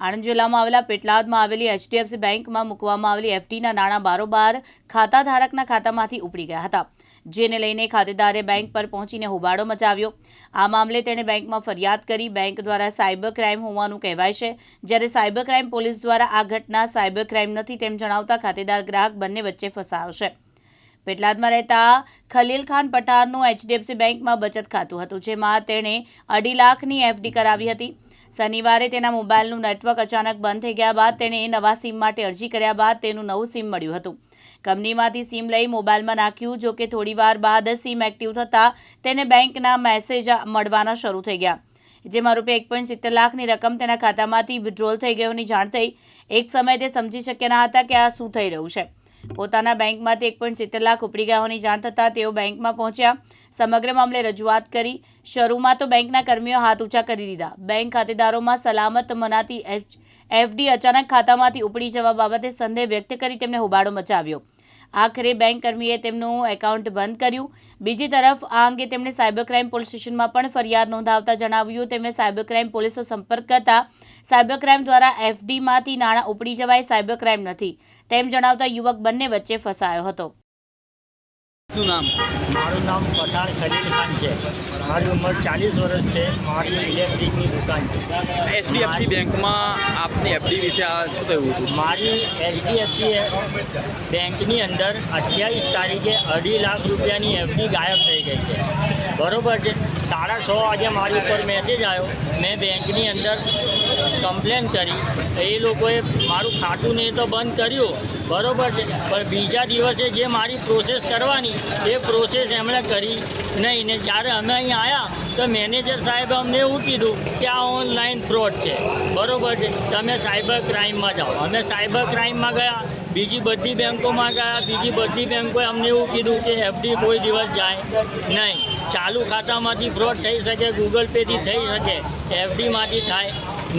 આણંદ જિલ્લામાં આવેલા પેટલાદમાં આવેલી એચડીએફસી બેંકમાં મૂકવામાં આવેલી એફડીના નાણાં બારોબાર ખાતા ધારકના ખાતામાંથી ઉપડી ગયા હતા, જેને લઈને ખાતેદારે બેંક પર પહોંચીને હોબાળો મચાવ્યો. આ મામલે તેણે બેંકમાં ફરિયાદ કરી બેંક દ્વારા સાયબર ક્રાઇમ હોવાનું કહેવાય છે. જ્યારે સાયબર ક્રાઇમ પોલીસ દ્વારા આ ઘટના સાયબર ક્રાઇમ નથી તેમ જણાવતા ખાતેદાર ગ્રાહક બંને વચ્ચે ફસાયો છે. પેટલાદમાં રહેતા ખલીલ ખાન પઠાણનું એચડીએફસી બેંકમાં બચત ખાતું હતું, જેમાં તેણે અઢી લાખની એફડી કરાવી હતી. શનિવારે તેના મોબાઈલનું નેટવર્ક અચાનક બંધ થઈ ગયા બાદ તેણે નવા સિમ માટે અરજી કર્યા બાદ તેનું નવું સિમ મળ્યું હતું. કંપનીમાંથી સિમ લઈ મોબાઈલમાં નાખ્યું જો કે થોડીવાર બાદ સિમ એક્ટિવ થતાં તેને બેંકના મેસેજ મળવાના શરૂ થઈ ગયા. જેમાં રૂપિયા એક પોઈન્ટ સિત્તેર લાખની રકમ તેના ખાતામાંથી વિડ્રોલ થઈ ગયોની જાણ થઈ. એક સમયે તે સમજી શક્યા ન હતા કે આ શું થઈ રહ્યું છે. પોતાના બેંકમાંથી એક પોઈન્ટ સિત્તેર લાખ ઉપડી ગયા જાણ થતાં તેઓ બેંકમાં પહોંચ્યા. સમગ્ર મામલે રજૂઆત કરી. શરૂમાં તો બેંકના કર્મીઓ હાથ ઊંચા કરી દીધા. બેંક ખાતેદારોમાં સલામત મનાતી એફડી અચાનક ખાતામાંથી ઉપડી જવા બાબતે સંદેહ વ્યક્ત કરી તેમને હોબાળો મચાવ્યો. આખરે બેંક કર્મીએ તેમનું એકાઉન્ટ બંધ કર્યું. બીજી તરફ, આ અંગે તેમણે સાયબર ક્રાઇમ પોલીસ સ્ટેશનમાં પણ ફરિયાદ નોંધાવતા જણાવ્યું. તેમણે સાયબર ક્રાઇમ પોલીસનો સંપર્ક કરતા સાયબર ક્રાઇમ દ્વારા એફડીમાંથી નાણાં ઉપડી જવાય સાયબર ક્રાઇમ નથી. તેમ જણાવતા યુવક બંને વચ્ચે ફસાયો હતો. શું નામ? મારું નામ પઠાણ ખલીલ ખાન છે. મારી ઉંમર ચાલીસ વર્ષ છે. મારી ઇલેક્ટ્રિકની દુકાન છે. એચડીએફસી બેંકમાં આપની એફડી વિશે આ શું થયું હતું? મારી એચડીએફસી બેંકની અંદર અઠ્યાવીસ તારીખે અઢી લાખ રૂપિયાની એફડી ગાયબ થઈ ગઈ છે. બરોબર છે. સાડા છ વાગે મારી ઉપર મેસેજ આવ્યો. મેં બેંકની અંદર કમ્પ્લેન કરી. એ લોકોએ મારું ખાતું ને તો બંધ કર્યું. બરાબર છે. પણ બીજા દિવસે જે મારી પ્રોસેસ કરવાની, એ પ્રોસેસ એમણે કરી નહીં. ને જ્યારે અમે અહીં આવ્યા તો મેનેજર સાહેબે અમને એવું કીધું કે આ ઓનલાઈન ફ્રોડ છે. બરોબર છે. તમે સાયબર ક્રાઇમમાં જાઓ. અમે સાયબર ક્રાઇમમાં ગયા. બીજી બધી બેંકોમાં ગયા, બીજી બધી બેંકોએ અમને એવું કીધું કે એફડી કોઈ દિવસ જાય નહીં. ચાલુ ખાતામાંથી ફ્રોડ થઈ શકે ગૂગલ પેથી થઈ શકે એફડીમાંથી થાય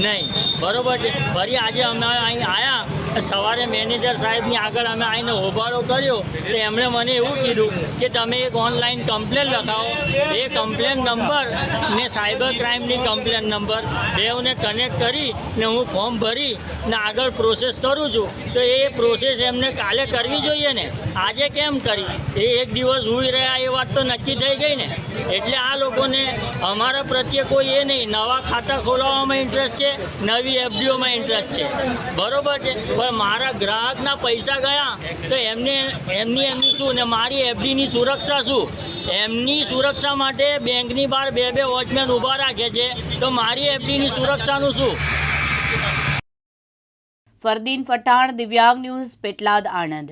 નહીં. બરોબર છે? ફરી આજે અમે અહીં આવ્યા સવારે મેનેજર સાહેબની આગળ અમે આવીને હોબાળો કર્યો તો એમણે મને એવું કીધું કે તમે એક ઓનલાઈન કમ્પ્લેન લખાવો. એ કમ્પ્લેન નંબર ને સાયબર ક્રાઇમની કમ્પ્લેન નંબર બેઉને કનેક્ટ કરી ને હું ફોર્મ ભરી ને આગળ પ્રોસેસ કરું છું. તો એ પ્રોસેસ એમને કાલે કરવી જોઈએ ને? આજે કેમ કરી? એ એક દિવસ હુઈ રહ્યા એ વાત તો નક્કી થઈ ગઈ ને? એટલે આ લોકોને અમારા પ્રત્યે કોઈ એ નહીં. નવા ખાતા ખોલાવવામાં ઇન્ટરેસ્ટ છે, નવી એફડીઓમાં ઇન્ટરેસ્ટ છે. બરોબર છે? પણ મારા ગ્રાહકના પૈસા ગયા, તો એમને, એમની એમની શું ને મારી એફડીની સુરક્ષા શું? એમની સુરક્ષા માટે બેંકની બહાર બે બે વોચમેન ઊભા રાખે છે, તો મારી એફડીની સુરક્ષાનું શું? ફરદીન પઠાણ, દિવ્યાંગ ન્યૂઝ, પેટલાદ આણંદ.